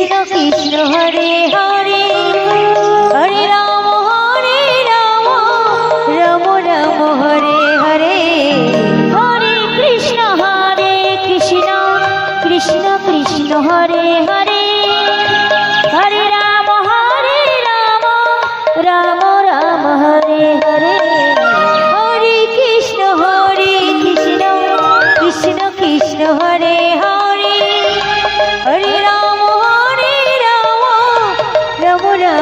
Krishna Krishna Hare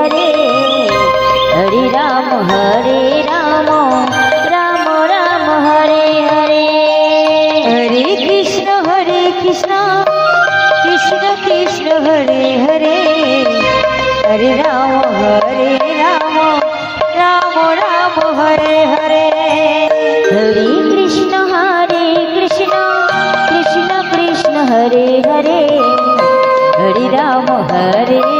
Hare Hare Hare Ram Hare Ram Ram Ram